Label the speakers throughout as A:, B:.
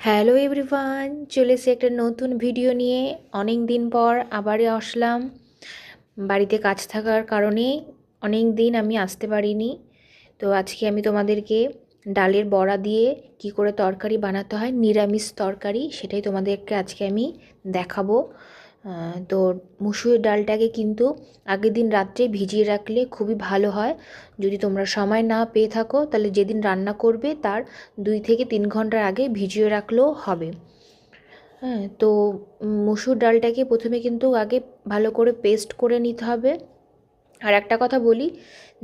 A: Hello everyone চলে এসে একটা নতুন ভিডিও নিয়ে। অনেক দিন পর আবারও আসলাম। বাড়িতে কাজ থাকার কারণে অনেক দিন আমি আসতে পারিনি। তো আজকে আমি তোমাদেরকে ডালের বড়া দিয়ে কি করে তরকারি বানাতে হয়, নিরামিষ তরকারি, সেটাই তোমাদেরকে আজকে আমি দেখাবো। তো মুসুর ডালটাকে কিন্তু আগের দিন রাত্রে ভিজিয়ে রাখলে খুবই ভালো হয়। যদি তোমরা সময় না পেয়ে থাকো, তাহলে যেদিন রান্না করবে তার দুই থেকে তিন ঘণ্টার আগে ভিজিয়ে রাখলেও হবে। হ্যাঁ তো মুসুর ডালটাকে প্রথমে কিন্তু আগে ভালো করে পেস্ট করে নিতে হবে। আর একটা কথা বলি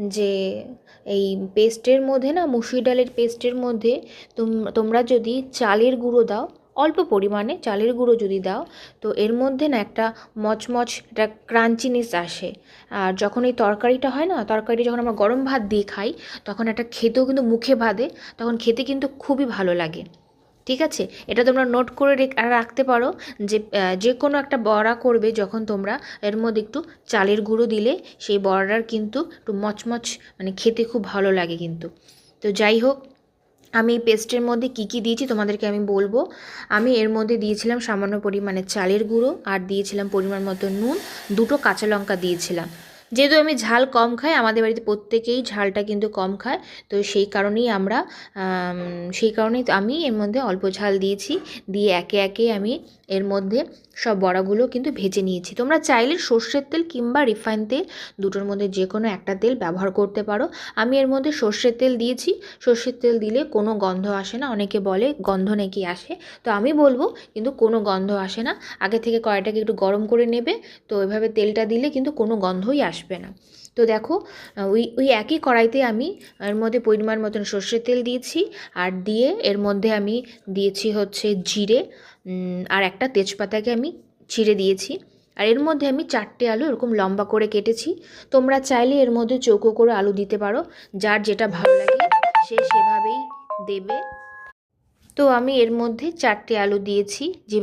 A: যে এই পেস্টের মধ্যে না, মুসুর ডালের পেস্টের মধ্যে তোম- তোমরা যদি চালের গুঁড়ো দাও অল্প পরিমাণে চালের গুঁড়ো যদি দাও, তো এর মধ্যে না একটা মচমচ, একটা ক্রাঞ্চিনেস আসে। আর যখন এই তরকারিটা হয় না তরকারি যখন আমরা গরম ভাত দিয়ে খাই, তখন একটা খেতেও কিন্তু মুখে বাঁধে, তখন খেতে কিন্তু খুবই ভালো লাগে। ঠিক আছে? এটা তোমরা নোট করে রেখ- রাখতে পারো যে যে কোনো একটা বড়া করবে যখন তোমরা, এর মধ্যে একটু চালের গুঁড়ো দিলে, সেই বড়ার কিন্তু একটু মচমচ মানে খেতে খুব ভালো লাগে কিন্তু। তো যাই হোক আমি পেস্টের মধ্যে কি কি দিয়েছি তোমাদেরকে আমি বলব। আমি এর মধ্যে দিয়েছিলাম সামান্য পরিমাণে চালের গুঁড়ো আর দিয়েছিলাম পরিমাণ মতো নুন, দুটো কাঁচা লঙ্কা দিয়েছিলাম। যেহেতু আমি ঝাল কম খাই, আমাদের বাড়িতে প্রত্যেকেই ঝালটা কিন্তু কম খায়, তো সেই কারণেই আমরা সেই কারণেই আমি এর মধ্যে অল্প ঝাল দিয়েছি। দিয়ে একে একে আমি এর মধ্যে সব বড়াগুলো কিন্তু ভেজে নিয়েছি। তোমরা চাইলে সর্ষের তেল কিংবা রিফাইন তেল, দুটোর মধ্যে যে কোনো একটা তেল ব্যবহার করতে পারো। আমি এর মধ্যে সর্ষের তেল দিয়েছি। সর্ষের তেল দিলে কোনো গন্ধ আসে না। অনেকে বলে গন্ধ নাকি আসে। তো আমি বলব, কিন্তু কোনো গন্ধ আসে না। আগে থেকে কড়াইটাকে একটু গরম করে নেবে। তো এভাবে তেলটা দিলে কিন্তু কোনো গন্ধই আসবে না। তো দেখো, ওই ওই একই কড়াইতে আমি এর মধ্যে পরিমাণ মতন সর্ষের তেল দিয়েছি। আর দিয়ে এর মধ্যে আমি দিয়েছি হচ্ছে জিরে। আর একটা তেজপাতাকে আমি ছিঁড়ে দিয়েছি। আর এর মধ্যে আমি চারটে আলু এরকম লম্বা করে কেটেছি। তোমরা চাইলে এর মধ্যে চৌকো করে আলু দিতে পারো। যার যেটা ভালো লাগে সে সেভাবেই দেবে। তো আমি এর মধ্যে চারটে আলু দিয়েছি। যে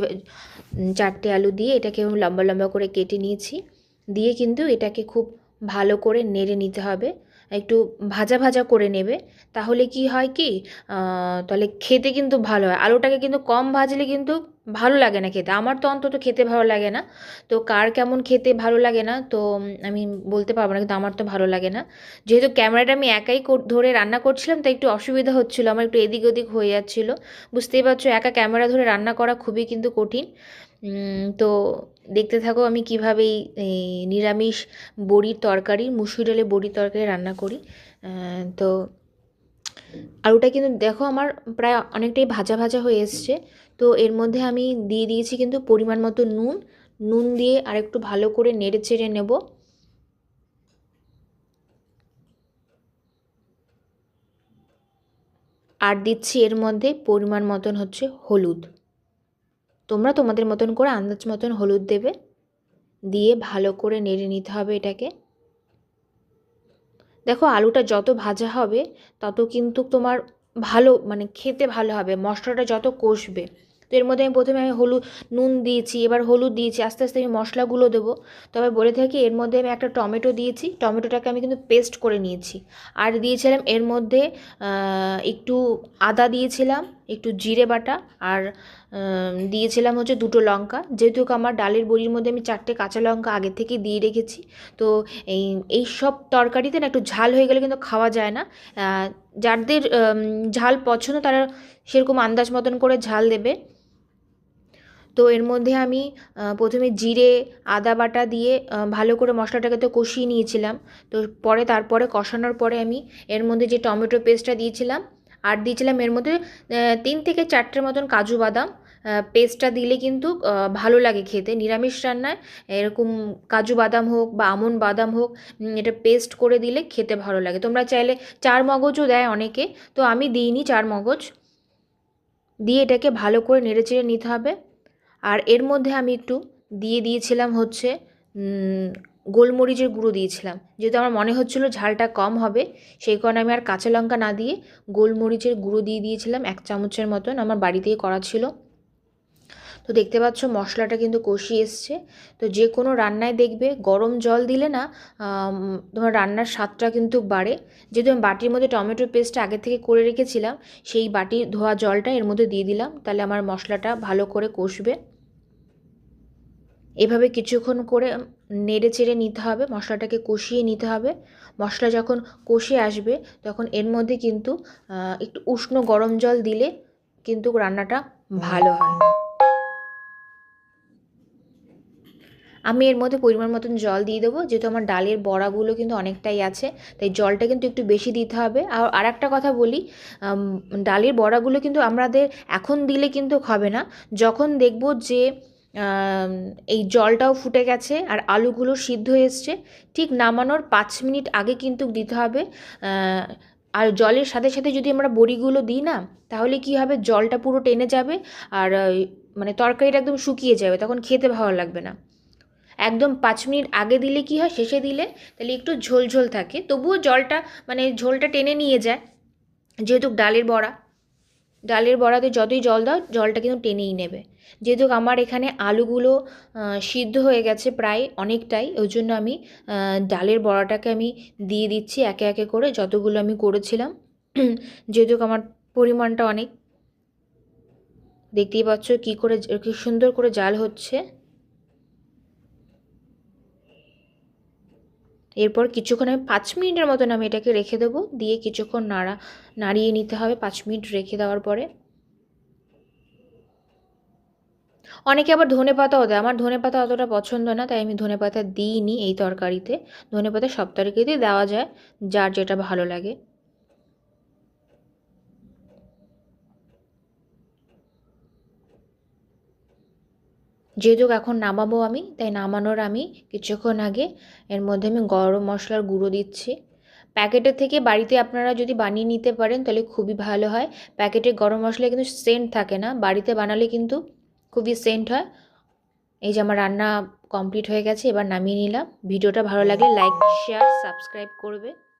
A: চারটে আলু দিয়ে এটাকে লম্বা লম্বা করে কেটে নিয়েছি। দিয়ে কিন্তু এটাকে খুব ভালো করে নেড়ে নিতে হবে। একটু ভাজা ভাজা করে নেবে। তাহলে কি হয় কি তাহলে খেতে কিন্তু ভালো হয়। আলুটাকে কিন্তু কম ভাজলে কিন্তু ভালো লাগে না খেতে। আমার তো অন্তত খেতে ভালো লাগে না। তো কার কেমন খেতে ভালো লাগে না, তো আমি বলতে পারব না, কিন্তু আমার তো ভালো লাগে না। যেহেতু ক্যামেরাটা আমি একাই ধরে রান্না করছিলাম, তাই একটু অসুবিধা হচ্ছিল, আমার একটু এদিক ওদিক হয়ে যাচ্ছিল। বুঝতেই পারছ, একা ক্যামেরা ধরে রান্না করা খুবই কিন্তু কঠিন। তো দেখতে থাকো আমি কীভাবে এই নিরামিষ বড়ির তরকারি, মুসুর ডালে বড়ির তরকারি রান্না করি। তো আলুটা কিন্তু দেখো আমার প্রায় অনেকটাই ভাজা ভাজা হয়ে এসছে। তো এর মধ্যে আমি দিয়ে দিয়েছি কিন্তু পরিমাণ মতো নুন। নুন দিয়ে আরেকটু ভালো করে নেড়ে চেড়ে নেব। আর দিচ্ছি এর মধ্যে পরিমাণ মতন হচ্ছে হলুদ। তোমরা তোমাদের মতন করে আন্দাজ মতন হলুদ দেবে। দিয়ে ভালো করে নেড়ে নিতে হবে এটাকে। দেখো আলুটা যত ভাজা হবে, তত কিন্তু তোমার ভালো মানে খেতে ভালো হবে, মশলাটা যত কষবে। তো এর মধ্যে আমি প্রথমে আমি হলুদ নুন দিয়েছি, এবার হলুদ দিয়েছি, আস্তে আস্তে আমি মশলাগুলো দেবো। তবে বলে থাকি এর মধ্যে আমি একটা টমেটো দিয়েছি, টমেটোটাকে আমি কিন্তু পেস্ট করে নিয়েছি। আর দিয়েছিলাম এর মধ্যে একটু আদা দিয়েছিলাম একটু জিরে বাটা আর দিয়েছিলাম হচ্ছে দুটো লঙ্কা। যেহেতু আমার ডালের বড়ির মধ্যে আমি চারটে কাঁচা লঙ্কা আগে থেকে দিয়ে রেখেছি, তো এই এই সব তরকারিতে না একটু ঝাল হয়ে গেলে কিন্তু খাওয়া যায় না। যাদের ঝাল পছন্দ তারা সেরকম আন্দাজ মতন করে ঝাল দেবে। তো এর মধ্যে আমি প্রথমে জিরে, আদা বাটা দিয়ে ভালো করে মশলাটাকে তো কষিয়ে নিয়েছিলাম। তো পরে, তারপরে কষানোর পরে আমি এর মধ্যে যে টমেটো পেস্টটা দিয়েছিলাম আর দিয়েছিলাম এর মধ্যে তিন থেকে চারটের মতন কাজু বাদাম পেস্টটা দিলে কিন্তু ভালো লাগে খেতে। নিরামিষ রান্নায় এরকম কাজু বাদাম হোক বা আমন বাদাম হোক এটা পেস্ট করে দিলে খেতে ভালো লাগে। তোমরা চাইলে চার মগজও দেয় অনেকে, তো আমি দিইনি চার মগজ। দিয়ে এটাকে ভালো করে নেড়েচেড়ে নিতে হবে। আর এর মধ্যে আমি একটু দিয়ে দিয়েছিলাম হচ্ছে গোলমরিচের গুঁড়ো দিয়েছিলাম। যেহেতু আমার মনে হচ্ছিল ঝালটা কম হবে, সেই কারণে আমি আর কাঁচা লঙ্কা না দিয়ে গোলমরিচের গুঁড়ো দিয়ে দিয়েছিলাম এক চামচের মতন। আমার বাড়িতেই করা ছিল। তো দেখতে পাচ্ছ মশলাটা কিন্তু কষি এসছে। তো যে কোনো রান্নায় দেখবে গরম জল দিলে না তোমার রান্নার স্বাদটা কিন্তু বাড়ে। যেহেতু আমি বাটির মধ্যে টমেটো পেস্ট আগে থেকে করে রেখেছিলাম, সেই বাটি ধোয়া জলটা এর মধ্যে দিয়ে দিলাম। তাহলে আমার মশলাটা ভালো করে কষবে। এভাবে কিছুক্ষণ করে নেড়ে চেড়ে নিতে হবে, মশলাটাকে কষিয়ে নিতে হবে। মশলা যখন কষে আসবে, তখন এর মধ্যে কিন্তু একটু উষ্ণ গরম জল দিলে কিন্তু রান্নাটা ভালো হয়। আমি এর মধ্যে পরিমাণ মতন জল দিয়ে দেবো, যেহেতু আমার ডালের বড়াগুলো কিন্তু অনেকটাই আছে, তাই জলটা কিন্তু একটু বেশি দিতে হবে। আর আর একটা কথা বলি ডালের বড়াগুলো কিন্তু আমাদের এখন দিলে কিন্তু হবে না। যখন দেখব যে এই জলটাও ফুটে গেছে আর আলুগুলো সিদ্ধ এসছে। ঠিক নামানোর পাঁচ মিনিট আগে কিন্তু দিতে হবে। আর জলের সাথে সাথে যদি আমরা বড়িগুলো দিই না, তাহলে কি হবে? জলটা পুরো টেনে যাবে আর মানে তরকারিটা একদম শুকিয়ে যাবে, তখন খেতে ভালো লাগবে না। একদম পাঁচ মিনিট আগে দিলে কি হয়? শেষে দিলে তাহলে একটু ঝোল ঝোল থাকে। তবুও জলটা মানে ঝোলটা টেনে নিয়ে যায়, যেহেতু ডালের বড়া। ডালের বড়াতে যতই জল দাও, জলটা কিন্তু টেনেই নেবে। যেহেতু আমার এখানে আলুগুলো সিদ্ধ হয়ে গেছে প্রায় অনেকটাই, ওই জন্য আমি ডালের বড়াটাকে আমি দিয়ে দিচ্ছি একে একে করে যতগুলো আমি করেছিলাম। যেহেতু আমার পরিমাণটা অনেক। দেখতেই পাচ্ছ কী করে, কী সুন্দর করে জাল হচ্ছে। এরপর কিছুক্ষণ আমি পাঁচ মিনিটের মতন আমি এটাকে রেখে দেবো। দিয়ে কিছুক্ষণ নাড়া, নাড়িয়ে নিতে হবে পাঁচ মিনিট রেখে দেওয়ার পরে। অনেকে আবার ধনে পাতাও দেয়। আমার ধনে পাতা অতটা পছন্দ না, তাই আমি ধনে পাতা দিইনি এই তরকারিতে। ধনে পাতা সব তরকারিতেই দেওয়া যায়, যার যেটা ভালো লাগে। যেহেতু এখন নামাবো আমি, তাই নামানোর আমি কিছুক্ষণ আগে এর মধ্যে আমি গরম মশলার গুঁড়ো দিচ্ছি। প্যাকেটের থেকে বাড়িতে আপনারা যদি বানিয়ে নিতে পারেন, তাহলে খুবই ভালো হয়। প্যাকেটের গরম মশলা কিন্তু সেন্ট থাকে না, বাড়িতে বানালে কিন্তু খুবই সেন্ট হয়। এই যে আমার রান্না কমপ্লিট হয়ে গেছে, এবার নামিয়ে নিলাম। ভিডিওটা ভালো লাগলে লাইক, শেয়ার, সাবস্ক্রাইব করবে।